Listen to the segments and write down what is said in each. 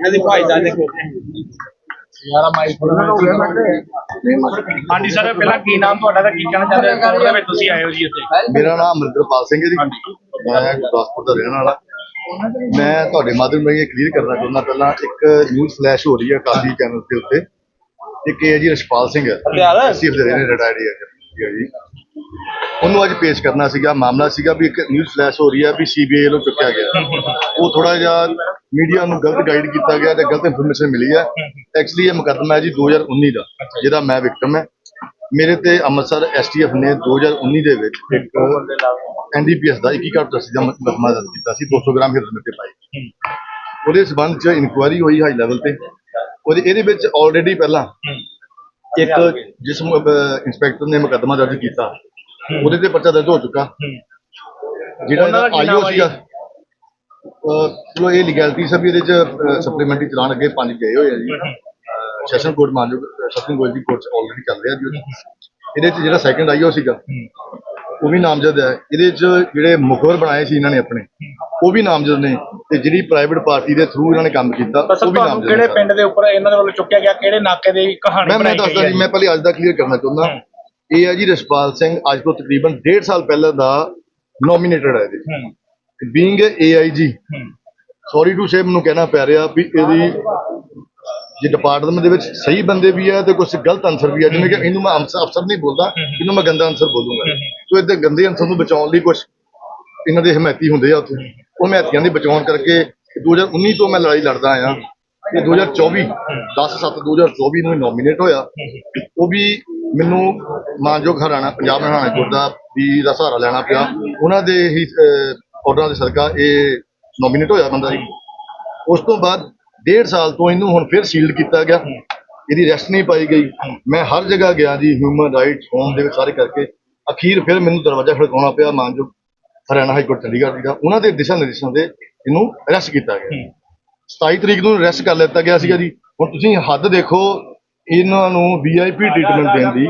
ਇਹਨਾਂ ਦੀ ਭਾਈਦਾਰ ਦੇ ਕੋਲ ਹਾਂਜੀ ਸਰ ਪਹਿਲਾਂ ਕੀ ਨਾਮ ਤੁਹਾਡਾ ਤੇ ਕੀ ਕਹਿਣਾ ਚਾਹੁੰਦੇ ਹੋ? ਵਿੱਚ ਤੁਸੀਂ ਆਏ ਹੋ ਜੀ ਇੱਥੇ ਮੇਰਾ ਨਾਮ ਅਮਰਿੰਦਰਪਾਲ ਸਿੰਘ ਹੈ ਜੀ। ਮੈਂ ਗੁਰਦਾਸਪੁਰ ਦਾ ਰਹਿਣ ਵਾਲਾ। ਮੈਂ ਤੁਹਾਡੇ ਮਾਧਿਅਮ ਰਾਹੀਂ ਇਹ ਕਲੀਅਰ ਕਰਨਾ ਚਾਹੁੰਦਾ ਪਹਿਲਾਂ ਇੱਕ ਨਿਊਜ਼ ਫਲੈਸ਼ ਹੋ ਰਹੀ ਹੈ ਕਾਫੀ ਚੈਨਲ ਦੇ ਉੱਤੇ। ਇੱਕ ਇਹ ਜੀ ਰਸ਼ਪਾਲ ਸਿੰਘ ਸੀਫ ਦੇ ਰਹੇ ਰਿਟਾਇਰਡ ਹੈ ਜੀ। ਉਹਨੂੰ ਅੱਜ ਪੇਸ਼ ਕਰਨਾ ਸੀਗਾ। ਮਾਮਲਾ ਸੀਗਾ ਵੀ ਇੱਕ ਨਿਊਜ਼ ਫਲੈਸ਼ ਹੋ ਰਹੀ ਹੈ ਵੀ ਸੀਬੀਆਈ ਵੱਲੋਂ ਚੁੱਕਿਆ ਗਿਆ। ਉਹ ਥੋੜਾ ਜਿਹਾ ਮੀਡੀਆ ਨੂੰ ਗਲਤ ਗਾਈਡ ਕੀਤਾ ਗਿਆ ਤੇ ਗਲਤ ਇਨਫੋਰਮੇਸ਼ਨ ਮਿਲੀ ਹੈ। ਐਕਚੁਅਲੀ ਇਹ ਮੁਕੱਦਮਾ ਹੈ ਜੀ 2019 ਦਾ ਜਿਹਦਾ ਮੈਂ ਵਿਕਟਮ ਹੈ। ਮੇਰੇ ਤੇ ਅੰਮ੍ਰਿਤਸਰ ਐਸਟੀਐਫ ਨੇ 2019 ਦੇ ਵਿੱਚ ਇੱਕ ਐਨਡੀਪੀਐਸ ਦਾ 21 ਕਾਰਡ ਦਾ ਮੁਕੱਦਮਾ ਦਰਜ ਕੀਤਾ ਸੀ 200 ਗ੍ਰਾਮ ਹੀਰੋਇਨ ਤੇ ਪਾਈ। ਉਹਦੇ ਸਬੰਧ ਚ ਇਨਕੁਆਇਰੀ ਹੋਈ ਹਾਈ ਲੈਵਲ ਤੇ। ਉਹਦੇ ਇਹਦੇ ਵਿੱਚ ਆਲਰੇਡੀ ਪਹਿਲਾਂ ਇੱਕ ਜਿਸ ਇੰਸਪੈਕਟਰ ਨੇ ਮੁਕੱਦਮਾ ਦਰਜ ਕੀਤਾ। ਉਹਦੇ ਤੇ ਪਰਚਾ ਦਰਜ ਹੋ ਚੁੱਕਾ। ਜਿਹੜਾ ਆਈਓ? ਸੀਗਾ ਚਲੋ ਇਹ ਲੀਗੈਲਿਟੀ ਸਭ ਇਹਦੇ ਚ ਸਪਲੀਮੈਂਟਰੀ ਚਲਾਨ ਅੱਗੇ ਪੰਜ ਗਏ ਹੋਏ ਆ ਜੀ। ਸੈਸ਼ਨ ਕੋਰਟ ਮਾਨਯੋਗ ਸੈਸ਼ਨ ਕੋਰਟ ਦੀ ਕੋਰਟ ਆਲਰੇਡੀ ਚੱਲ ਰਿਹਾ ਜੀ। ਇਹਦੇ ਚ ਜਿਹੜਾ ਸੈਕੰਡ ਆਈਓ ਸੀਗਾ। ਉਹ ਵੀ ਨਾਮਜ਼ਦ ਹੈ। ਇਹਦੇ ਚ ਜਿਹੜੇ ਮੁਖਬਰ ਬਣਾਏ ਸੀ ਇਹਨਾਂ ਨੇ ਆਪਣੇ ਉਹ ਵੀ ਨਾਮਜ਼ਦ ਨੇ ਤੇ ਜਿਹੜੀ ਪ੍ਰਾਈਵੇਟ ਪਾਰਟੀ ਦੇ ਥਰੂ ਇਹਨਾਂ ਨੇ ਕੰਮ ਕੀਤਾ ਉਹ ਵੀ ਨਾਮਜ਼ਦ ਕਿਹੜੇ ਪਿੰਡ ਦੇ ਉੱਪਰ ਇਹਨਾਂ ਦੇ ਵੱਲੋਂ ਚੁੱਕਿਆ ਗਿਆ? ਕਿਹੜੇ ਨਾਕੇ ਦੀ ਕਹਾਣੀ ਮੈਂ ਦੱਸਦਾ ਜੀ ਮੈਂ ਪਹਿਲੇ ਅੱਜ ਦਾ ਕਲੀਅਰ ਕਰਨਾ ਚਾਹੁੰਦਾ। ਇਹ ਹੈ ਜੀ ਰਸ਼ਪਾਲ ਸਿੰਘ ਅੱਜ ਤੋਂ ਤਕਰੀਬਨ 1.5 ਸਾਲ ਪਹਿਲਾਂ ਦਾ ਨੋਮੀਨੇਟਡ ਹੈ ਹੂੰ ਬੀਇੰਗ ਏਆਈਜੀ ਹੂੰ। ਸੌਰੀ ਟੂ ਸੇ ਮੈਨੂੰ ਕਹਿਣਾ ਪੈ ਰਿਹਾ ਵੀ ਇਹਦੀ ਜੇ ਡਿਪਾਰਟਮੈਂਟ ਦੇ ਵਿੱਚ ਸਹੀ ਬੰਦੇ ਵੀ ਹੈ ਤੇ ਕੁਝ ਗਲਤ ਅਨਸਰ ਵੀ ਹੈ ਜਿਵੇਂ ਕਿ ਇਹਨੂੰ ਮੈਂ ਅਫਸਰ ਨਹੀਂ ਬੋਲਦਾ ਇਹਨੂੰ ਮੈਂ ਗੰਦਾ ਅਨਸਰ ਬੋਲੂੰਗਾ। ਸੋ ਇਹਦੇ ਗੰਦੇ ਅਨਸਰ ਨੂੰ ਬਚਾਉਣ ਲਈ ਕੁਝ ਇਹਨਾਂ ਦੇ ਹਮਾਇਤੀ ਹੁੰਦੇ ਆ ਉੱਥੇ। ਉਹ ਹਮਾਇਤੀਆਂ ਦੀ ਬਚਾਉਣ ਕਰਕੇ 2019 ਤੋਂ ਮੈਂ ਲੜਾਈ ਲੜਦਾ ਆਇਆ। ਤੇ 2024 10 7 2024 ਨੂੰ ਨੋਮੀਨੇਟ ਹੋਇਆ। ਉਹ ਵੀ ਮੈਨੂੰ ਮਾਨਯੋਗ ਹਰਿਆਣਾ ਪੰਜਾਬ ਹਰਿਆਣਾ ਕੋਰਟ ਦਾ ਵੀ ਦਾ ਸਹਾਰਾ ਲੈਣਾ ਪਿਆ। ਉਹਨਾਂ ਦੇ ਹੀ ਆਰਡਰਾਂ ਦੇ ਸਦਕਾ ਇਹ ਨੋਮੀਨੇਟ ਹੋਇਆ ਬੰਦਾ ਜੀ। ਉਸ ਤੋਂ ਬਾਅਦ ਡੇਢ ਸਾਲ ਤੋਂ ਇਹਨੂੰ ਹੁਣ ਫਿਰ ਸੀਲਡ ਕੀਤਾ ਗਿਆ। ਇਹਦੀ ਰੈਸਟ ਨਹੀਂ ਪਾਈ ਗਈ। ਮੈਂ ਹਰ ਜਗ੍ਹਾ ਗਿਆ ਜੀ ਹਿਊਮਨ ਰਾਈਟਸ ਹੋਮ ਦੇ ਵਿੱਚ ਸਾਰੇ ਕਰਕੇ। ਅਖੀਰ ਫਿਰ ਮੈਨੂੰ ਦਰਵਾਜ਼ਾ ਖੜਕਾਉਣਾ ਪਿਆ ਮਾਨਯੋਗ ਹਰਿਆਣਾ ਹਾਈ ਕੋਰਟ ਚੰਡੀਗੜ੍ਹ ਜੀ ਦਾ। ਉਹਨਾਂ ਦੇ ਦਿਸ਼ਾ ਨਿਰਦੇਸ਼ਾਂ ਦੇ ਇਹਨੂੰ ਅਰੈਸਟ ਕੀਤਾ ਗਿਆ। 27 ਤਰੀਕ ਨੂੰ ਅਰੈਸਟ ਕਰ ਲਿੱਤਾ ਗਿਆ ਸੀਗਾ ਜੀ। ਹੁਣ ਤੁਸੀਂ ਹੱਦ ਦੇਖੋ, ਇਹਨਾਂ ਨੂੰ ਵੀਆਈਪੀ ਟ੍ਰੀਟਮੈਂਟ ਦੇਣ ਦੀ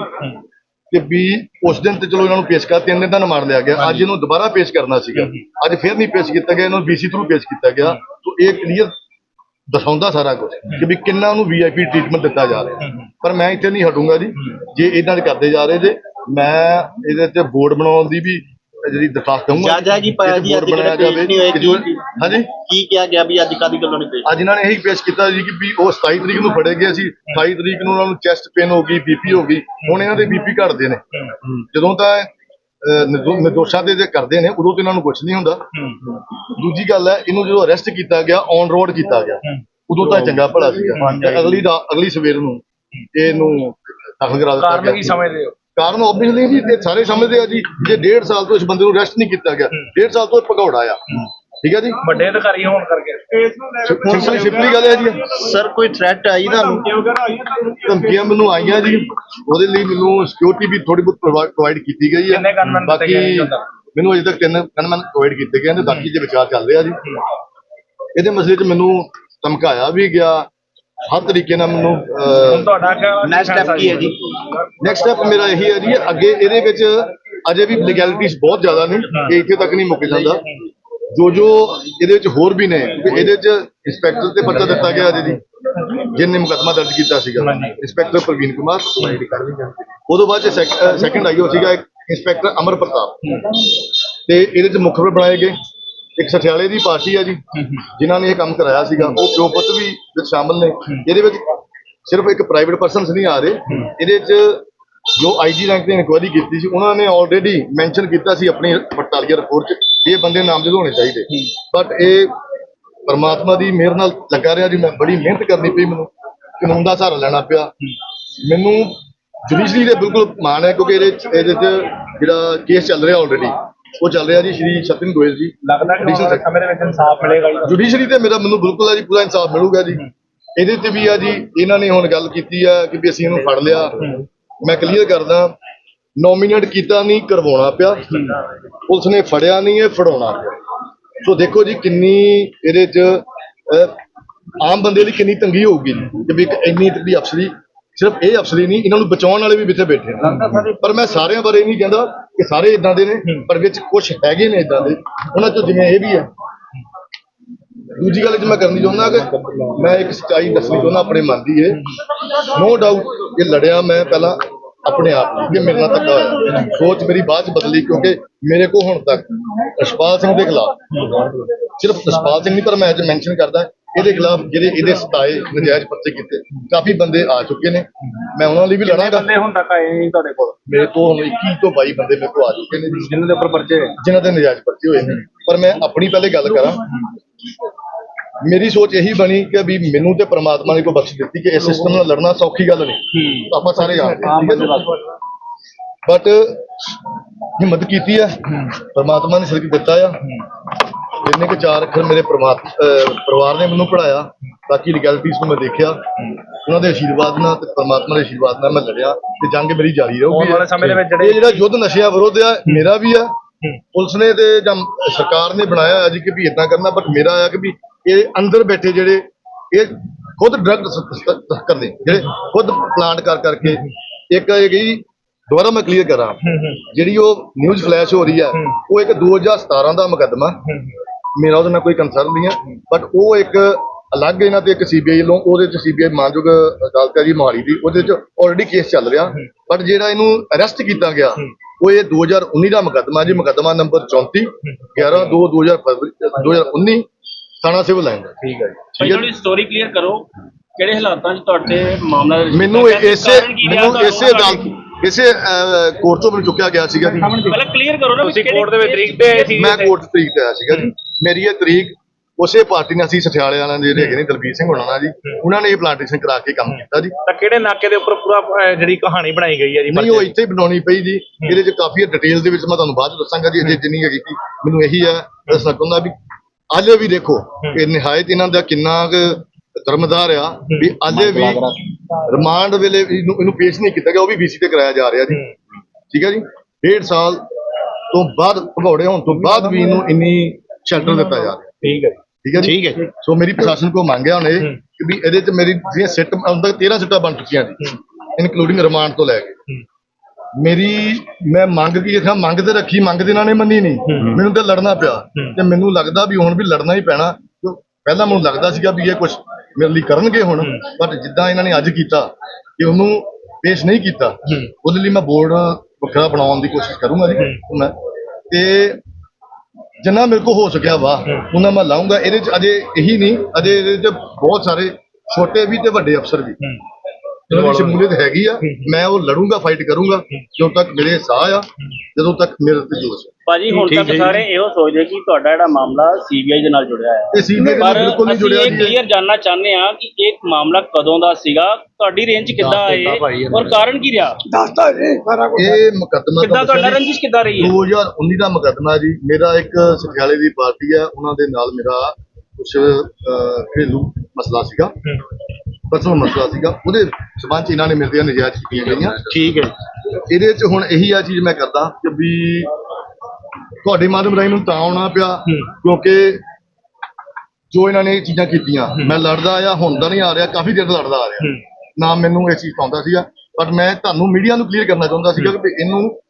ਕਿ ਵੀ ਉਸ ਦਿਨ ਤੇ ਚਲੋ ਇਹਨਾਂ ਨੂੰ ਪੇਸ਼ ਕਰ ਤਿੰਨ ਦਿਨ ਦਾ ਮਾਰ ਲਿਆ ਗਿਆ। ਅੱਜ ਇਹਨੂੰ ਦੁਬਾਰਾ ਪੇਸ਼ ਕਰਨਾ ਸੀਗਾ। ਅੱਜ ਫਿਰ ਨਹੀਂ ਪੇਸ਼ ਕੀਤਾ ਗਿਆ ਇਹਨੂੰ ਬੀਸੀ ਥਰੂ ਪੇਸ਼ ਕੀਤਾ ਗਿਆ। ਸੋ ਇਹ ਕਲੀਅਰ ਦਸਾਉਂਦਾ ਸਾਰਾ ਕੁਝ ਕਿ ਵੀ ਕਿੰਨਾ ਉਹਨੂੰ ਵੀਆਈਪੀ ਟ੍ਰੀਟਮੈਂਟ ਦਿੱਤਾ ਜਾ ਰਿਹਾ। ਪਰ ਮੈਂ ਇੱਥੇ ਨਹੀਂ ਹਟੂੰਗਾ ਜੀ। ਜੇ ਇਹਨਾਂ ਦੇ ਕਰਦੇ ਜਾ ਰਹੇ ਜੇ ਮੈਂ ਇਹਦੇ ਤੇ ਬੋਰਡ ਬਣਾਉਣ ਦੀ ਵੀ ਜਿਹੜੀ ਦਰਖਾਸਤ ਦਊਂਗਾ ਜਾ- ਜਾ ਪਾਇਆ ਜੀ, ਅੱਜ ਜਾਵੇ। ਪੇਸ਼ ਨਹੀਂ ਹੋਏ ਕਿ ਹਾਂਜੀ? ਕੀ ਕਿਹਾ ਗਿਆ ਵੀ ਅੱਜ ਕਾਦੀ ਗੱਲੋਂ ਨਹੀਂ ਪਈ ਅੱਜ ਇਹਨਾਂ ਨੇ ਇਹੀ ਪੇਸ਼ ਕੀਤਾ ਜੀ ਕਿ ਵੀ ਉਹ 27 ਤਰੀਕ ਨੂੰ ਫੜੇ ਗਏ ਸੀ। 28 ਤਰੀਕ ਨੂੰ ਉਹਨਾਂ ਨੂੰ ਚੈਸਟ ਪੇਨ ਹੋ ਗਈ ਬੀਪੀ ਹੋ ਗਈ। ਹੁਣ ਇਹਨਾਂ ਦੇ ਬੀਪੀ ਘਟਦੇ ਨੇ। ਜਦੋਂ ਤਾਂ ਨਿਰਦੋਸ਼ਾਂ ਦੇ ਜੇ ਕਰਦੇ ਨੇ ਉਦੋਂ ਤੇ ਇਹਨਾਂ ਨੂੰ ਕੁਝ ਨਹੀਂ ਹੁੰਦਾ। ਦੂਜੀ ਗੱਲ ਹੈ ਇਹਨੂੰ ਜਦੋਂ ਅਰੈਸਟ ਕੀਤਾ ਗਿਆ ਔਨ ਰੋਡ ਕੀਤਾ ਗਿਆ। ਉਦੋਂ ਤਾਂ ਚੰਗਾ ਭਲਾ ਸੀਗਾ। ਅਗਲੀ ਦਾ ਅਗਲੀ ਸਵੇਰ ਨੂੰ ਇਹਨੂੰ ਦਾਖਲ ਕਰਾ ਦਿੱਤਾ ਕਾਰਨ ਕੀ ਗਿਆ ਸਮਝਦੇ ਹੋ? ਕਾਰਨ ਆਬਵੀਅਸਲੀ ਜੀ ਇਹ ਸਾਰੇ ਸਮਝਦੇ ਆ ਜੀ ਜੇ ਡੇਢ ਸਾਲ ਤੋਂ ਇਸ ਬੰਦੇ ਨੂੰ ਅਰੈਸਟ ਨਹੀਂ ਕੀਤਾ ਗਿਆ। ਡੇਢ ਸਾਲ ਤੋਂ ਇਹ ਭਗੌੜਾ ਆ। ਠੀਕ ਹੈ ਜੀ? ਵੱਡੇ ਅਧਿਕਾਰੀ ਹੋਣ ਕਰਕੇ। ਸਿੰਪਲੀ ਸਿੰਪਲੀ ਗੱਲ ਹੈ ਜੀ। ਸਰ ਕੋਈ ਥ੍ਰੈਟ ਆਈ ਤੁਹਾਨੂੰ? ਧਮਕੀਆਂ ਮੈਨੂੰ ਆਈਆਂ ਜੀ। ਉਹਦੇ ਲਈ ਮੈਨੂੰ ਸਿਕਿਉਰਿਟੀ ਵੀ ਥੋੜੀ ਬਹੁਤ ਪ੍ਰੋਵਾਈਡ ਕੀਤੀ ਗਈ ਹੈ। ਬਾਕੀ? ਮੈਨੂੰ ਅਜੇ ਤੱਕ ਤਿੰਨ ਗਨਮੈਨ ਪ੍ਰੋਵਾਈਡ ਕੀਤੇ ਗਏ ਨੇ। ਬਾਕੀ ਜੇ ਵਿਚਾਰ ਚੱਲ ਰਿਹਾ ਜੀ। ਇਹਦੇ ਮਸਲੇ 'ਚ ਮੈਨੂੰ ਧਮਕਾਇਆ ਵੀ ਗਿਆ। ਹਰ ਤਰੀਕੇ ਨਾਲ ਮੈਨੂੰ ਤੁਹਾਡਾ ਨੈਕਸਟ ਸਟੈਪ ਕੀ ਹੈ ਜੀ? ਨੈਕਸਟ ਸਟੈਪ ਮੇਰਾ ਇਹੀ ਹੈ ਜੀ ਅੱਗੇ ਇਹਦੇ ਵਿੱਚ ਅਜੇ ਵੀ ਲੀਗੈਲਿਟੀਜ਼ ਬਹੁਤ ਜ਼ਿਆਦਾ ਨੇ ਇਹ ਇੱਥੇ ਤੱਕ ਨਹੀਂ ਮੁੱਕ ਜਾਂਦਾ। ਜੋ ਜੋ ਇਹਦੇ ਵਿੱਚ ਹੋਰ ਵੀ ਨੇ ਕਿਉਂਕਿ ਇਹਦੇ ਵਿੱਚ ਇੰਸਪੈਕਟਰ ਤੇ ਪਰਚਾ ਦਿੱਤਾ ਗਿਆ ਅਜੇ ਜੀ ਜਿਹਨੇ ਮੁਕੱਦਮਾ ਦਰਜ ਕੀਤਾ ਸੀਗਾ। ਇੰਸਪੈਕਟਰ ਪ੍ਰਵੀਨ ਕੁਮਾਰ ਉਦੋਂ ਬਾਅਦ ਚ ਸੈਕੰਡ ਆਈਓ ਸੀਗਾ ਇੱਕ ਇੰਸਪੈਕਟਰ ਅਮਰ ਪ੍ਰਤਾਪ। ਤੇ ਇਹਦੇ ਚ ਮੁਖਬਰ ਬਣਾਏ ਗਏ। ਇੱਕ ਸਠਿਆਲੇ ਦੀ ਪਾਰਟੀ ਆ ਜੀ, ਜਿਨ੍ਹਾਂ ਨੇ ਇਹ ਕੰਮ ਕਰਾਇਆ ਸੀਗਾ, ਉਹ ਪਿਓ ਪੁੱਤ ਵੀ ਵਿੱਚ ਸ਼ਾਮਲ ਨੇ। ਇਹਦੇ ਵਿੱਚ ਸਿਰਫ ਇੱਕ ਪ੍ਰਾਈਵੇਟ ਪਰਸਨਸ ਨਹੀਂ ਆ ਰਹੇ। ਇਹਦੇ ਚ ਜੋ ਆਈਜੀ ਰੈਂਕ ਤੇ ਇਨਕੁਆਇਰੀ ਕੀਤੀ ਸੀ, ਉਹਨਾਂ ਨੇ ਆਲਰੇਡੀ ਮੈਂਸ਼ਨ ਕੀਤਾ ਸੀ ਆਪਣੀ ਪੜਤਾਲੀਆ ਰਿਪੋਰਟ 'ਚ ਵੀ ਇਹ ਬੰਦੇ ਨਾਮਜ਼ਦ ਹੋਣੇ ਚਾਹੀਦੇ। ਬਟ ਇਹ ਪਰਮਾਤਮਾ ਦੀ ਮਿਹਰ ਨਾਲ ਲੱਗਾ ਰਿਹਾ ਜੀ, ਮੈਂ ਬੜੀ ਮਿਹਨਤ ਕਰਨੀ ਪਈ ਮੈਨੂੰ, ਕਾਨੂੰਨ ਦਾ ਸਹਾਰਾ ਲੈਣਾ ਪਿਆ। ਮੈਨੂੰ ਜੁਡੀਸ਼ਰੀ ਦੇ ਬਿਲਕੁਲ ਮਾਣ ਹੈ, ਕਿਉਂਕਿ ਇਹਦੇ ਇਹਦੇ 'ਚ ਜਿਹੜਾ ਕੇਸ ਚੱਲ ਰਿਹਾ ਆਲਰੇਡੀ ਉਹ ਚੱਲ ਰਿਹਾ ਜੀ ਸ਼੍ਰੀ ਸਤਿੰਦਰ ਗੋਇਲ ਜੀ। ਲੱਗਦਾ ਕਿ ਆਉਣ ਵਾਲੇ ਸਮੇਂ ਦੇ ਵਿੱਚ ਇਨਸਾਫ ਮਿਲੇਗਾ ਜੀ। ਜੁਡੀਸ਼ਰੀ ਤੇ ਮੇਰਾ ਮੈਨੂੰ ਬਿਲਕੁਲ ਆ ਜੀ ਪੂਰਾ ਇਨਸਾਫ ਮਿਲੂਗਾ ਜੀ। ਇਹਦੇ ਤੇ ਵੀ ਆ ਜੀ ਇਹਨਾਂ ਨੇ ਹੁਣ ਗੱਲ ਕੀਤੀ ਆ ਕਿ ਵੀ ਅਸੀਂ ਇਹਨੂੰ ਫੜ ਲਿਆ। ਮੈਂ ਕਲੀਅਰ ਕਰਦਾ ਨੋਮੀਨੇਟ ਕੀਤਾ ਨਹੀਂ ਕਰਵਾਉਣਾ ਪਿਆ। ਪੁਲਿਸ ਨੇ ਫੜਿਆ ਨਹੀਂ ਇਹ ਫੜਾਉਣਾ ਪਿਆ। ਸੋ ਦੇਖੋ ਜੀ ਕਿੰਨੀ ਇਹਦੇ ਚ ਅਹ, ਆਮ ਬੰਦੇ ਲਈ ਕਿੰਨੀ ਤੰਗੀ ਹੋਊਗੀ ਜੀ ਕਿ ਵੀ ਇੱਕ ਇੰਨੀ ਤਕੜੀ ਅਫਸਰੀ ਸਿਰਫ ਇਹ ਅਫਸਰੀ ਨਹੀਂ ਇਹਨਾਂ ਨੂੰ ਬਚਾਉਣ ਵਾਲੇ ਵੀ ਇੱਥੇ ਬੈਠੇ ਨੇ। ਪਰ ਮੈਂ ਸਾਰਿਆਂ ਬਾਰੇ ਨਹੀਂ ਕਹਿੰਦਾ ਕਿ ਸਾਰੇ ਇਦਾਂ ਦੇ ਨੇ ਪਰ ਵਿੱਚ ਕੁਝ ਹੈਗੇ ਨੇ ਇਦਾਂ ਦੇ। ਉਹਨਾਂ ਚੋਂ ਜਿਵੇਂ ਇਹ ਵੀ ਹੈ। ਦੂਜੀ ਗੱਲ ਜੇ ਮੈਂ ਕਰਨੀ ਚਾਹੁੰਦਾ ਕਿ ਮੈਂ ਇੱਕ ਸੱਚਾਈ ਦੱਸਣੀ ਚਾਹੁੰਦਾ ਆਪਣੇ ਮਨ ਦੀ ਇਹ। ਨੋ ਡਾਊਟ ਇਹ ਲੜਿਆ ਮੈਂ ਪਹਿਲਾਂ ਆਪਣੇ ਆਪ ਲਈ ਕਿ ਮੇਰੇ ਨਾਲ ਧੱਕਾ ਹੋਇਆ। ਸੋਚ ਮੇਰੀ ਬਾਅਦ ਚ ਬਦਲੀ ਕਿਉਂਕਿ ਮੇਰੇ ਕੋ ਹੁਣ ਤੱਕ ਰਸ਼ਪਾਲ ਸਿੰਘ ਦੇ ਖਿਲਾਫ ਸਿਰਫ ਰਸ਼ਪਾਲ ਸਿੰਘ ਨਹੀਂ ਪਰ ਮੈਂ ਅੱਜ ਮੈਂਸ਼ਨ ਕਰਦਾ ਇਹਦੇ ਖਿਲਾਫ ਜਿਹੜੇ ਇਹਦੇ ਸਤਾਏ ਨਜਾਇਜ਼ ਪਰਚੇ ਕੀਤੇ ਕਾਫੀ ਬੰਦੇ ਆ ਚੁੱਕੇ ਨੇ। ਮੈਂ ਉਹਨਾਂ ਲਈ ਵੀ ਲੜਾਂਗਾ। ਬੰਦੇ ਹੁਣ ਤੱਕ ਆਏ ਨਹੀਂ ਤੁਹਾਡੇ ਕੋਲ? ਮੇਰੇ ਤੋਂ ਹੁਣ 21 ਤੋਂ 22 ਬੰਦੇ ਮੇਰੇ ਕੋਲ ਆ ਚੁੱਕੇ ਨੇ। ਜਿਨ੍ਹਾਂ ਦੇ ਉੱਪਰ ਪਰਚੇ ਜਿਨ੍ਹਾਂ ਦੇ ਨਜਾਇਜ਼ ਪਰਚੇ ਹੋਏ ਨੇ। ਪਰ ਮੈਂ ਆਪਣੀ ਪਹਿਲੇ ਗੱਲ ਕਰਾਂ। ਮੇਰੀ ਸੋਚ ਇਹੀ ਬਣੀ ਕਿ ਵੀ ਮੈਨੂੰ ਤੇ ਪ੍ਰਮਾਤਮਾ ਨੇ ਕੋਈ ਬਖਸ਼ ਦਿੱਤੀ ਕਿ ਇਸ ਸਿਸਟਮ ਨਾਲ ਲੜਨਾ ਸੌਖੀ ਗੱਲ ਨਹੀਂ। ਆਪਾਂ ਸਾਰੇ ਜਾਣਦੇ ਬਟ ਹਿੰਮਤ ਕੀਤੀ ਹੈ। ਪ੍ਰਮਾਤਮਾ ਨੇ ਸਿਰ ਦਿੱਤਾ ਆ। ਜਿੰਨੇ ਕੁ ਚਾਰ ਅੱਖਰ ਮੇਰੇ ਅਹ ਪਰਿਵਾਰ ਨੇ ਮੈਨੂੰ ਪੜਾਇਆ ਬਾਕੀ ਰਿਐਲਿਟੀਜ਼ ਨੂੰ ਮੈਂ ਦੇਖਿਆ। ਉਹਨਾਂ ਦੇ ਆਸ਼ੀਰਵਾਦ ਨਾਲ ਤੇ ਪ੍ਰਮਾਤਮਾ ਦੇ ਆਸ਼ੀਰਵਾਦ ਨਾਲ ਮੈਂ ਲੜਿਆ ਤੇ ਜੰਗ ਮੇਰੀ ਜਾਰੀ ਰਹੂਗੀ। ਆਉਣ ਵਾਲੇ ਸਮੇਂ ਦੇ ਵਿੱਚ ਇਹ ਜਿਹੜੇ ਯੁੱਧ ਨਸ਼ਿਆਂ ਵਿਰੁੱਧ ਆ ਮੇਰਾ ਵੀ ਆ। ਪੁਲਿਸ ਨੇ ਤੇ ਜਾਂ ਸਰਕਾਰ ਨੇ ਬਣਾਇਆ ਅੱਜ ਕਿ ਵੀ ਇਦਾਂ ਕਰਨਾ ਬਟ ਮੇਰਾ ਆ ਕਿ ਵੀ ਇਹ ਅੰਦਰ ਬੈਠੇ ਜਿਹੜੇ ਇਹ ਖੁਦ ਡਰਗ ਕਰਦੇ ਜਿਹੜੇ ਖੁਦ ਪਲਾਂਟ ਕਰ ਕਰਕੇ ਇੱਕ ਇਹ ਗਈ ਦੁਬਾਰਾ ਮੈਂ ਕਲੀਅਰ ਕਰਾਂ। ਜਿਹੜੀ ਉਹ ਨਿਊਜ਼ ਫਲੈਸ਼ ਹੋ ਰਹੀ ਆ ਉਹ ਇੱਕ 2017 ਦਾ ਮੁਕੱਦਮਾ। ਮੇਰਾ ਉਹਦੇ ਨਾਲ ਕੋਈ ਕੰਸਰਨ ਨਹੀਂ ਹੈ। ਬਟ ਉਹ ਇੱਕ ਅਲੱਗ ਇਹਨਾਂ ਤੇ ਇੱਕ ਸੀਬੀਆਈ ਵੱਲੋਂ ਉਹਦੇ ਚ ਸੀਬੀਆਈ ਮਾਨਯੋਗ ਅਦਾਲਤ ਹੈ ਜੀ ਮੋਹਾਲੀ ਦੀ। ਉਹਦੇ ਚ ਆਲਰੇਡੀ ਕੇਸ ਚੱਲ ਰਿਹਾ। ਬਟ ਜਿਹੜਾ ਇਹਨੂੰ ਅਰੈਸਟ ਕੀਤਾ ਗਿਆ ਉਹ ਇਹ 2019 ਦਾ ਮੁਕੱਦਮਾ ਜੀ ਮੁਕੱਦਮਾ ਨੰਬਰ 34 11 2 2019 ਥਾਣਾ ਸਿਵਲ ਲਾਈਨ ਦਾ। ਠੀਕ ਹੈ ਜੀ। ਥੋੜੀ ਸਟੋਰੀ ਕਲੀਅਰ ਕਰੋ। ਕਿਹੜੇ ਹਾਲਾਤਾਂ 'ਚ ਤੁਹਾਡੇ ਮਾਮਲਾ ਮੈਨੂੰ? ਇਸੇ ਮੈਨੂੰ ਇਸੇ ਅਦਾਲਤ ਇਸੇ ਕੋਰਟ ਤੋਂ ਮੈਨੂੰ ਚੁੱਕਿਆ ਗਿਆ ਸੀਗਾ। ਜੀ ਪਹਿਲਾਂ ਕਲੀਅਰ ਕਰੋ ਨਾ ਵੀ ਤੁਸੀਂ ਕਿਹੜੇ ਕੋਰਟ ਦੇ ਵਿੱਚ ਤਰੀਕ ਤੇ ਆਏ ਸੀ ਮੈਂ ਕੋਰਟ ਤਰੀਕ ਤੇ ਆਇਆ ਸੀਗਾ ਜੀ। ਮੇਰੀ ਇਹ ਤਰੀਕ ਉਸੇ ਪਾਰਟੀ ਨਾਲ ਅਸੀਂ ਸਠਿਆਲੇ ਵਾਲਿਆਂ ਦੇ ਜਿਹੜੇ ਹੈਗੇ ਨੇ ਦਲਬੀਰ ਸਿੰਘ ਹੋਣਾ ਨਾਲ ਜੀ ਉਹਨਾਂ ਨੇ ਇਹ ਪਲਾਂਟੇਸ਼ਨ ਕਰਾ ਕੇ ਕੰਮ ਕੀਤਾ ਜੀ। ਤਾਂ ਕਿਹੜੇ ਨਾਕੇ ਦੇ ਉੱਪਰ ਪੂਰਾ ਅਹ, ਜਿਹੜੀ ਕਹਾਣੀ ਬਣਾਈ ਗਈ ਹੈ ਜੀ? ਨਹੀਂ ਉਹ ਇੱਥੇ ਹੀ ਬਣਾਉਣੀ ਪਈ ਜੀ। ਇਹਦੇ ਚ ਕਾਫੀ ਡਿਟੇਲ ਦੇ ਵਿੱਚ ਮੈਂ ਤੁਹਾਨੂੰ ਬਾਅਦ ਚ ਦੱਸਾਂਗਾ ਜੀ ਅਜੇ ਜਿੰਨੀ ਹੈਗੀ ਸੀ। ਮੈਨੂੰ ਇਹੀ ਹੈ ਦੱਸਣਾ ਚਾਹੁੰਦਾ ਵੀ ਅੱਜ ਵੀ ਦੇਖੋ ਕਿ ਨਿਹਾਇਤ ਇਹਨਾਂ ਦਾ ਕਿੰਨਾ ਕੁ ਧਰਮਦਾਰ ਆ ਵੀ ਅੱਜ ਵੀ ਰਿਮਾਂਡ ਵੇਲੇ ਵੀ ਇਹਨੂੰ ਇਹਨੂੰ ਪੇਸ਼ ਨਹੀਂ ਕੀਤਾ ਗਿਆ ਉਹ ਵੀ ਵੀਸੀ ਤੇ ਕਰਾਇਆ ਜਾ ਰਿਹਾ ਜੀ। ਠੀਕ ਹੈ ਜੀ? ਡੇਢ ਸਾਲ ਤੋਂ ਬਾਅਦ ਭਗੌੜੇ ਹੋਣ ਤੋਂ ਬਾਅਦ ਵੀ ਇਹਨੂੰ ਇੰਨੀ ਸ਼ੈਲਟਰ ਦਿੱਤਾ ਜਾ ਰਿਹਾ। ਠੀਕ ਹੈ ਠੀਕ ਹੈ ਠੀਕ ਹੈ ਸੋ ਮੇਰੀ ਪ੍ਰਸ਼ਾਸਨ ਕੋ ਮੰਗਿਆ ਉਹਨੇ ਕਿ ਵੀ ਇਹਦੇ ਚ ਮੇਰੀ ਜਿਹੜੀਆਂ ਸਿੱਟ ਹੁਣ ਤੱਕ 13 ਸਿੱਟਾਂ ਬਣ ਚੁੱਕੀਆਂ ਜੀ ਇਨਕਲੂਡਿੰਗ ਰਿਮਾਂਡ ਤੋਂ ਲੈ ਕੇ। ਮੇਰੀ ਮੈਂ ਮੰਗ ਕੀ ਰੱਖਾਂ ਮੰਗ ਤੇ ਰੱਖੀ ਮੰਗ ਤੇ ਇਹਨਾਂ ਨੇ ਮੰਨੀ ਨਹੀਂ। ਮੈਨੂੰ ਤੇ ਲੜਨਾ ਪਿਆ ਤੇ ਮੈਨੂੰ ਲੱਗਦਾ ਵੀ ਹੁਣ ਵੀ ਲੜਨਾ ਹੀ ਪੈਣਾ। ਕਿਉਂ ਪਹਿਲਾਂ ਮੈਨੂੰ ਲੱਗਦਾ ਸੀਗਾ ਵੀ ਇਹ ਕੁਝ ਮੇਰੇ ਲਈ ਕਰਨਗੇ ਹੁਣ ਪਰ ਜਿੱਦਾਂ ਇਹਨਾਂ ਨੇ ਅੱਜ ਕੀਤਾ ਕਿ ਉਹਨੂੰ ਪੇਸ਼ ਨਹੀਂ ਕੀਤਾ ਉਹਦੇ ਲਈ ਮੈਂ ਬੋਰਡ ਵੱਖਰਾ ਬਣਾਉਣ ਦੀ ਕੋਸ਼ਿਸ਼ ਕਰੂੰਗਾ ਜੀ। ਮੈਂ ਤੇ ਜਿੰਨਾ ਮੇਰੇ ਕੋ ਹੋ ਸਕਿਆ ਵਾ ਉਹਨਾਂ ਮੈਂ ਲਾਉਂਗਾ। ਇਹਦੇ ਚ ਅਜੇ ਇਹੀ ਨਹੀਂ ਅਜੇ ਇਹਦੇ ਚ ਬਹੁਤ ਸਾਰੇ ਛੋਟੇ ਵੀ ਤੇ ਵੱਡੇ ਅਫਸਰ ਵੀ। ਦੀ ਸ਼ਮੂਲੀਅਤ ਹੈਗੀ ਆ ਮੈਂ ਉਹ ਲੜੂੰਗਾ ਫਾਈਟ ਕਰੂੰਗਾ ਜਦੋਂ ਤੱਕ ਮੇਰੇ ਸਾਹ ਆ ਜਦੋਂ ਤੱਕ ਮੇਰੇ ਤੇ ਜੋਸ਼ ਆ। ਭਾਜੀ ਹੁਣ ਤੱਕ ਸਾਰੇ ਇਹੋ ਸੋਚਦੇ ਕਿ ਤੁਹਾਡਾ ਜਿਹੜਾ ਮਾਮਲਾ ਸੀਬੀਆਈ ਦੇ ਨਾਲ ਜੁੜਿਆ ਹੈ ਇਹ ਸੀਬੀਆਈ ਪਰ ਬਿਲਕੁਲ ਨਹੀਂ ਅਸੀਂ ਜੁੜਿਆ ਇਹ ਜੀ। ਕਲੀਅਰ ਜਾਨਣਾ ਚਾਹੁੰਦੇ ਆ ਕਿ ਇਹ ਮਾਮਲਾ ਕਦੋਂ ਦਾ ਸੀਗਾ ਤੁਹਾਡੀ ਰੇਂਜ ਕਿੱਦਾਂ ਆਏ ਔਰ ਕਾਰਨ ਕੀ ਰਿਹਾ? ਇਹ ਮੁਕੱਦਮਾ ਕਿੱਦਾਂ ਤੁਹਾਡਾ ਰੰਜਿਸ਼ ਕਿੱਦਾਂ ਰਹੀ ਹੈ? 2019 ਦਾ ਮੁਕੱਦਮਾ ਜੀ ਮੇਰਾ ਇੱਕ ਸਠਿਆਲੇ ਦੀ ਪਾਰਟੀ ਹੈ ਉਹਨਾਂ ਦੇ ਨਾਲ ਮੇਰਾ ਕੁਝ ਘਰੇਲੂ ਮਸਲਾ ਸੀਗਾ। ਪਰਸਨਲ ਮਸਲਾ ਸੀਗਾ। ਉਹਦੇ ਸਬੰਧ ਚ ਇਹਨਾਂ ਨੇ ਤੇ ਨਜਾਇਜ਼ ਕੀਤੀਆਂ ਗਈਆਂ। ਠੀਕ ਹੈ। ਇਹਦੇ ਚ ਹੁਣ ਇਹੀ ਆ ਚੀਜ਼ ਮੈਂ ਕਰਦਾ ਕਿ ਵੀ ਤੁਹਾਡੇ ਮਾਧਿਅਮ ਰਾਹੀਂ ਮੈਨੂੰ ਤਾਂ ਆਉਣਾ ਪਿਆ ਕਿਉਂਕਿ ਜੋ ਇਹਨਾਂ ਨੇ ਇਹ ਚੀਜ਼ਾਂ ਕੀਤੀਆਂ ਮੈਂ ਲੜਦਾ ਆ ਹੁਣ ਦਾ ਨਹੀਂ ਆ ਰਿਹਾ ਕਾਫੀ ਦੇਰ ਤੋਂ ਲੜਦਾ ਆ ਰਿਹਾ। ਨਾ ਮੈਨੂੰ ਇਹ ਚੀਜ਼ ਆਉਂਦਾ ਸੀਗਾ ਬਟ ਮੈਂ ਤੁਹਾਨੂੰ ਮੀਡੀਆ ਨੂੰ ਕਲੀਅਰ ਕਰਨਾ ਚਾਹੁੰਦਾ ਸੀਗਾ ਕਿ ਇਹਨੂੰ 2000